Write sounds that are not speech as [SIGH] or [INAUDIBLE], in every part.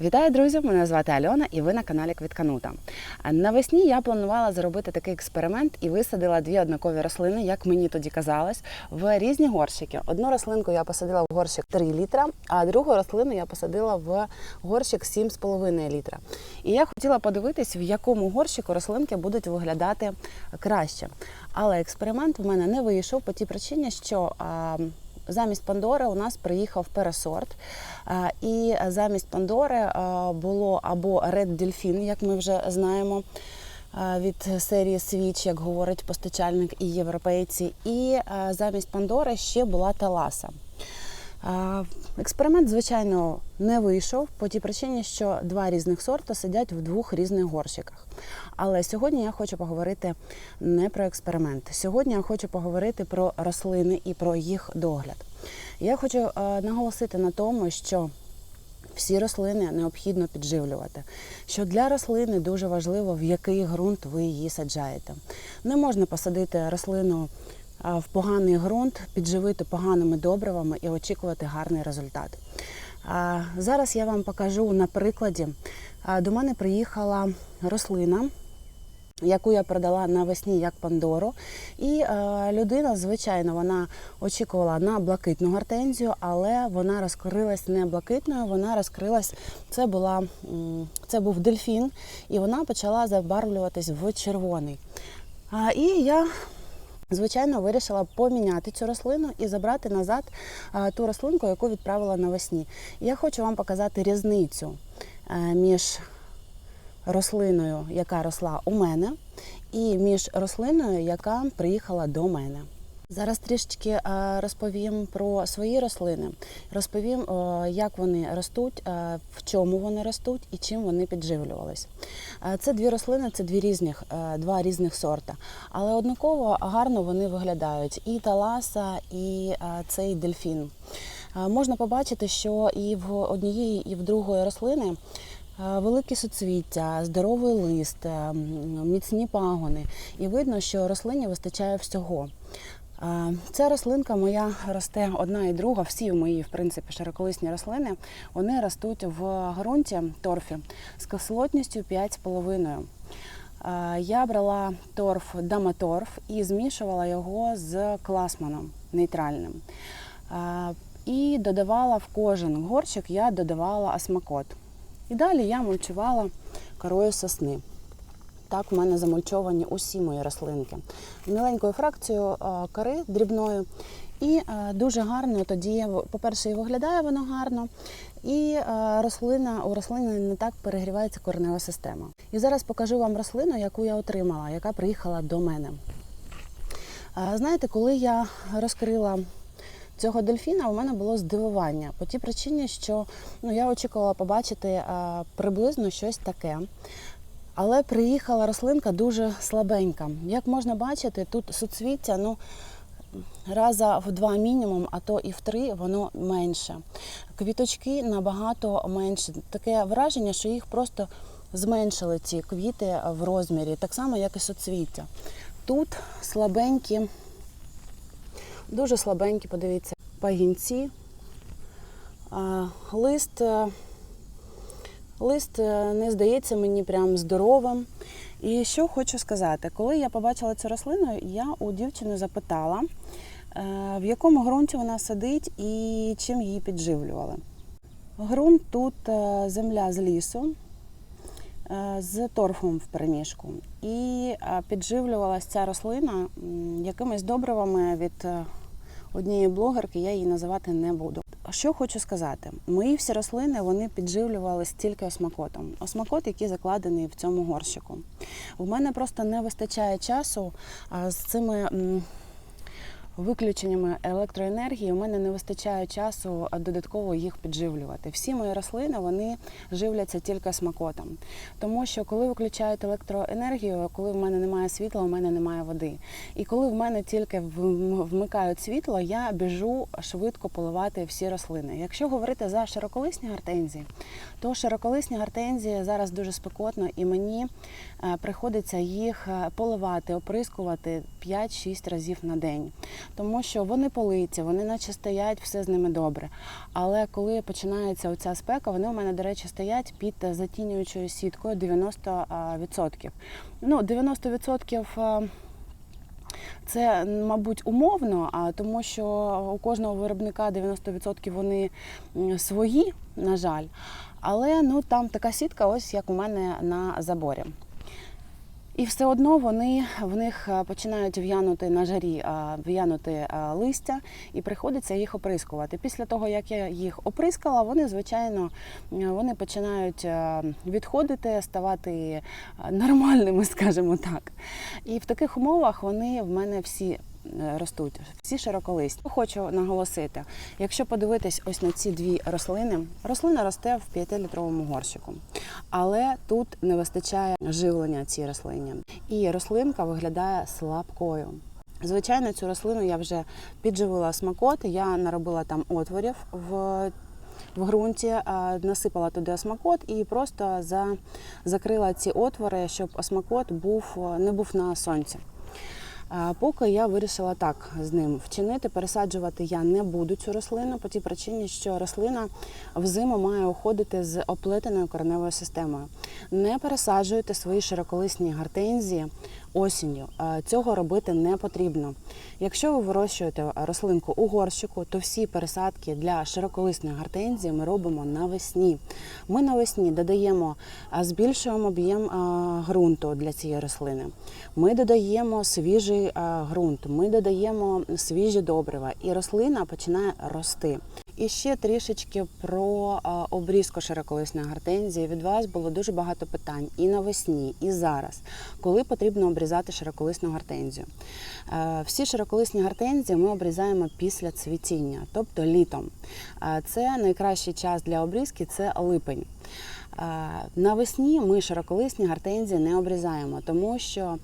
Вітаю, друзі! Мене звати Альона, і ви на каналі Квітканута. Навесні я планувала зробити такий експеримент і висадила дві однакові рослини, як мені тоді казалось, в різні горщики. Одну рослинку я посадила в горщик 3 літра, а другу рослину я посадила в горщик 7,5 літра. І я хотіла подивитись, в якому горщику рослинки будуть виглядати краще. Але експеримент в мене не вийшов по тій причині, що замість Пандори у нас приїхав пересорт. І замість Пандори було або Red Delfin, як ми вже знаємо. Від серії Свіч, як говорить постачальник і європейці, і замість Пандори ще була Таласа. Експеримент, звичайно, не вийшов по тій причині, що два різних сорти сидять в двох різних горщиках. Але сьогодні я хочу поговорити не про експеримент. Сьогодні я хочу поговорити про рослини і про їх догляд. Я хочу наголосити на тому, що всі рослини необхідно підживлювати. Що для рослини дуже важливо, в який ґрунт ви її саджаєте. Не можна посадити рослину в поганий ґрунт, підживити поганими добривами і очікувати гарний результат. Зараз я вам покажу на прикладі. До мене приїхала рослина, яку я продала навесні як Пандору. І е, людина, звичайно, вона очікувала на блакитну гортензію, але вона розкрилась не блакитною, вона розкрилась. Це була це був дельфін, і вона почала забарвлюватись в червоний. І я Звичайно, вирішила поміняти цю рослину і забрати назад ту рослинку, яку відправила навесні. Я хочу вам показати різницю е, між рослиною, яка росла у мене, і між рослиною, яка приїхала до мене. Зараз трішечки е, розповім про свої рослини, розповім, е, як вони ростуть, е, в чому вони ростуть і чим вони підживлювались. Це дві рослини, це дві різних, два різних сорта, але однаково гарно вони виглядають. І таласа, і цей дельфін. Можна побачити, що і в однієї, і в другої рослини. Великі суцвіття, здоровий лист, е, міцні пагони. І видно, що рослині вистачає всього. Е, Ця рослинка моя росте одна і друга. Всі мої, в принципі, широколисні рослини вони ростуть в ґрунті торфі з кислотністю 5,5. Е, Я брала торф Даматорф і змішувала його з класманом нейтральним. Е, І додавала в кожен горщик, я додавала осмакот. І далі я мульчувала корою сосни. Так, в мене замульчовані усі мої рослинки. Міленькою фракцією е, кори дрібною. І е, дуже гарно тоді, по-перше, і виглядає воно гарно, і е, рослина у рослини не так перегрівається коренева система. І зараз покажу вам рослину, яку я отримала, яка приїхала до мене. Знаєте, коли я розкрила цього дельфіна, у мене було здивування по тій причині, що ну, я очікувала побачити приблизно щось таке. Але приїхала рослинка дуже слабенька. Як можна бачити, тут суцвіття ну, раза в два мінімум, а то і в три воно менше. Квіточки набагато менше. Таке враження, що їх просто зменшили ці квіти в розмірі, так само, як і суцвіття. Тут слабенькі, дуже слабенькі, подивіться, пагінці, лист. Лист е, не здається мені прям здоровим. І що хочу сказати, коли я побачила цю рослину, я у дівчини запитала, е, в якому ґрунті вона сидить і чим її підживлювали. Ґрунт тут е, земля з лісу з торфом в переміжку. І підживлювалася ця рослина якимись добривами від однієї блогерки, я її називати не буду. Що хочу сказати, мої всі рослини вони підживлювалися тільки осмакотом. Осмакот, який закладений в цьому горщику. У мене просто не вистачає часу з цими виключеннями електроенергії. У мене не вистачає часу додатково їх підживлювати. Всі мої рослини вони живляться тільки смакотом. Тому що коли виключають електроенергію, коли в мене немає світла, у мене немає води. І коли в мене тільки вм- вмикають світло, я біжу швидко поливати всі рослини. Якщо говорити за широколисні гортензії, то широколисні гортензії зараз дуже спекотно, і мені е, приходиться їх е, поливати, оприскувати 5-6 разів на день. Тому що вони политі, вони наче стоять, все з ними добре. Але коли починається оця спека, вони у мене, до речі, стоять під затінюючою сіткою 90%. Ну, 90% е, це, мабуть, умовно, а тому що у кожного виробника 90% вони свої, на жаль. Але ну там така сітка, ось як у мене на заборі. І все одно вони в них е, починають в'янути на жарі, е, в'янути е, листя, і приходиться їх оприскувати. Після того, як я їх оприскала, вони звичайно вони починають відходити, ставати нормальними, [LAUGHS] скажімо так. І в таких умовах вони в мене всі ростуть, всі широколисті. Хочу наголосити, якщо подивитись ось на ці дві рослини, рослина росте в 5-літровому горщику, але тут не вистачає живлення цій рослині. І рослинка виглядає слабкою. Звичайно, цю рослину я вже підживила смакот, я наробила там отворів в в ґрунті, насипала туди осмакот і просто за, закрила ці отвори, щоб осмакот був, не був на сонці. Поки я вирішила так з ним вчинити, пересаджувати я не буду цю рослину по тій причині, що рослина взиму має уходити з оплетеною кореневою системою. Не пересаджуйте свої широколисні гортензії осінню. Цього робити не потрібно. Якщо ви вирощуєте рослинку у горщику, то всі пересадки для широколисної гортензії ми робимо навесні. Ми навесні додаємо, збільшуємо об'єм ґрунту для цієї рослини. Ми додаємо свіжий ґрунт, ми додаємо свіжі добрива, і рослина починає рости. І ще трішечки про обрізку широколисної гортензії. Від вас було дуже багато питань і навесні, і зараз, коли потрібно обрізати широколисну гортензію. Е, Всі широколисні гортензії ми обрізаємо після цвітіння, тобто літом. Е, Це найкращий час для обрізки це липень. Е, Навесні ми широколисні гортензії не обрізаємо, тому що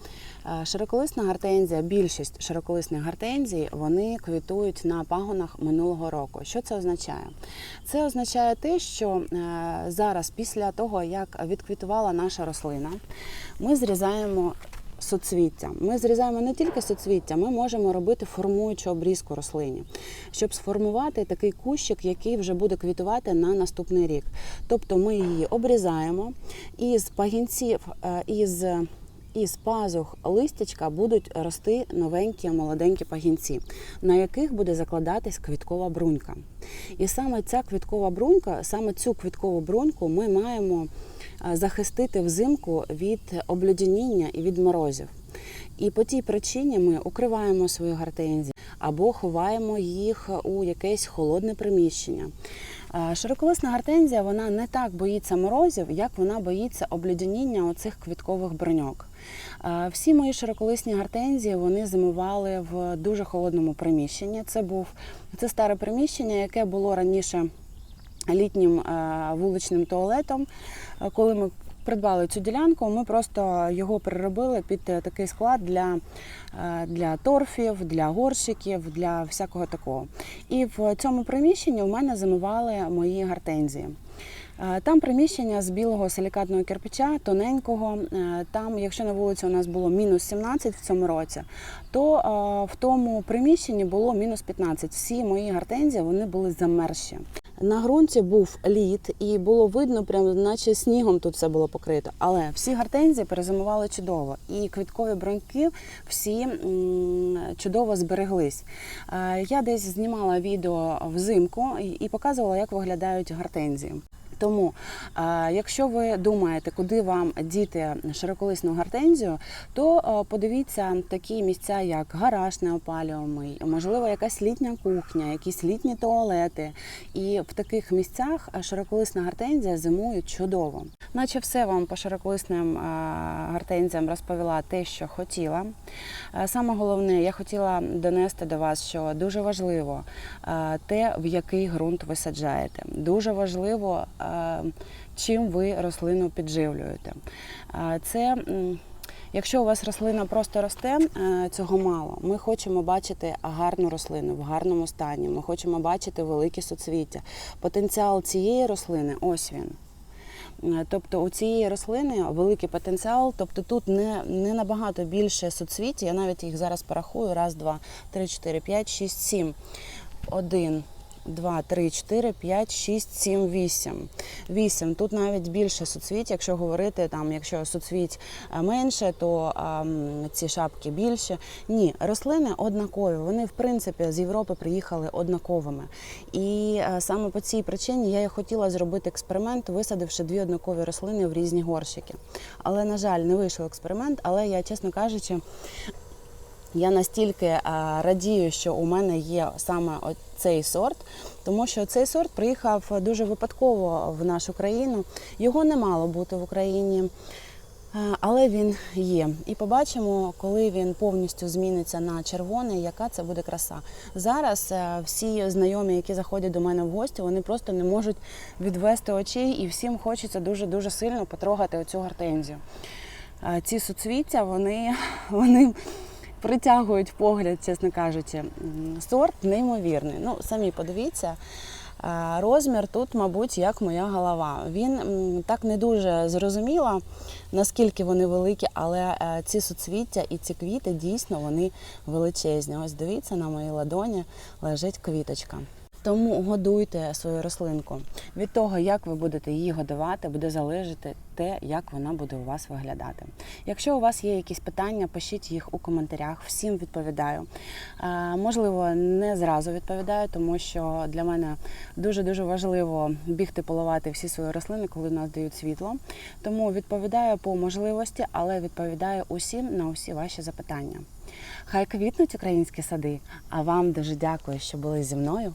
е, широколисна гортензія, більшість широколисних гортензій, вони квітують на пагонах минулого року. Що це означає? Це означає те, що е, зараз, після того, як відквітувала наша рослина, ми зрізаємо соцвіття. Ми зрізаємо не тільки соцвіття, ми можемо робити формуючу обрізку рослині, щоб сформувати такий кущик, який вже буде квітувати на наступний рік. Тобто ми її обрізаємо і з пагінців, е, із із пазух листячка будуть рости новенькі молоденькі пагінці, на яких буде закладатись квіткова брунька. І саме ця квіткова брунька, саме цю квіткову бруньку ми маємо захистити взимку від облюдяніння і від морозів. І по тій причині ми укриваємо свої гортензії або ховаємо їх у якесь холодне приміщення. Е, Широколисна гортензія вона не так боїться морозів, як вона боїться облюдяніння оцих квіткових броньок. Е, Всі мої широколисні гортензії вони зимували в дуже холодному приміщенні. Це був це старе приміщення, яке було раніше літнім е, вуличним туалетом. Е, Коли ми придбали цю ділянку, ми просто його переробили під е, такий склад для, для торфів, для горщиків, для всякого такого. І в цьому приміщенні у мене зимували мої гортензії. Там приміщення з білого силікатного кирпича, тоненького. Там, якщо на вулиці у нас було мінус 17 в цьому році, то в тому приміщенні було мінус 15. Всі мої гортензії вони були замерзші. На ґрунті був лід, і було видно, прям наче снігом тут все було покрито. Але всі гортензії перезимували чудово, і квіткові броньки всі чудово збереглись. Е, Я десь знімала відео взимку і показувала, як виглядають гортензії. Тому, е, якщо ви думаєте, куди вам діти широколисну гортензію, то е, подивіться такі місця, як гараж неопалюваний, можливо, якась літня кухня, якісь літні туалети. І в таких місцях е, широколисна гортензія зимує чудово. Наче все вам по широколисним гортензіям розповіла те, що хотіла. Саме головне, я хотіла донести до вас, що дуже важливо те, в який ґрунт ви саджаєте. Дуже важливо, чим ви рослину підживлюєте. Е, Це Якщо у вас рослина просто росте, е, цього мало. Ми хочемо бачити гарну рослину в гарному стані. Ми хочемо бачити великі соцвіття. Потенціал цієї рослини ось він. Е, Тобто у цієї рослини великий потенціал, тобто тут не, не набагато більше соцвіт. Я навіть їх зараз порахую. Раз, два, три, чотири, п'ять, шість, сім. Один. Два, три, чотири, п'ять, шість, сім, вісім. Вісім. Тут навіть більше суцвіть. Якщо говорити, там, якщо суцвіть е, менше, то а, ці шапки більше. Ні, рослини однакові. Вони, в принципі, з Європи приїхали однаковими. І е, саме по цій причині я хотіла зробити експеримент, висадивши дві однакові рослини в різні горщики. Але, на жаль, не вийшов експеримент, але я, чесно кажучи, я настільки е, радію, що у мене є саме цей сорт, тому що цей сорт приїхав дуже випадково в нашу країну. Його не мало бути в Україні. е, Але він є. І побачимо, коли він повністю зміниться на червоний, яка це буде краса. Зараз е, всі знайомі, які заходять до мене в гості, вони просто не можуть відвести очей, і всім хочеться дуже дуже сильно потрогати оцю гортензію. Ці суцвіття, вони, [LAUGHS] вони притягують погляд, чесно кажучи. Сорт неймовірний. Ну, самі подивіться. Е, Розмір тут, мабуть, як моя голова. Він так не дуже зрозуміло, наскільки вони великі, але е, ці суцвіття і ці квіти дійсно вони величезні. Ось дивіться, на моїй ладоні лежить квіточка. Тому годуйте свою рослинку. Від того, як ви будете її годувати, буде залежати те, як вона буде у вас виглядати. Якщо у вас є якісь питання, пишіть їх у коментарях. Всім відповідаю. Можливо, не зразу відповідаю, тому що для мене дуже дуже важливо бігти поливати всі свої рослини, коли в нас дають світло. Тому відповідаю по можливості, але відповідаю усім на усі ваші запитання. Хай квітнуть українські сади. А вам дуже дякую, що були зі мною.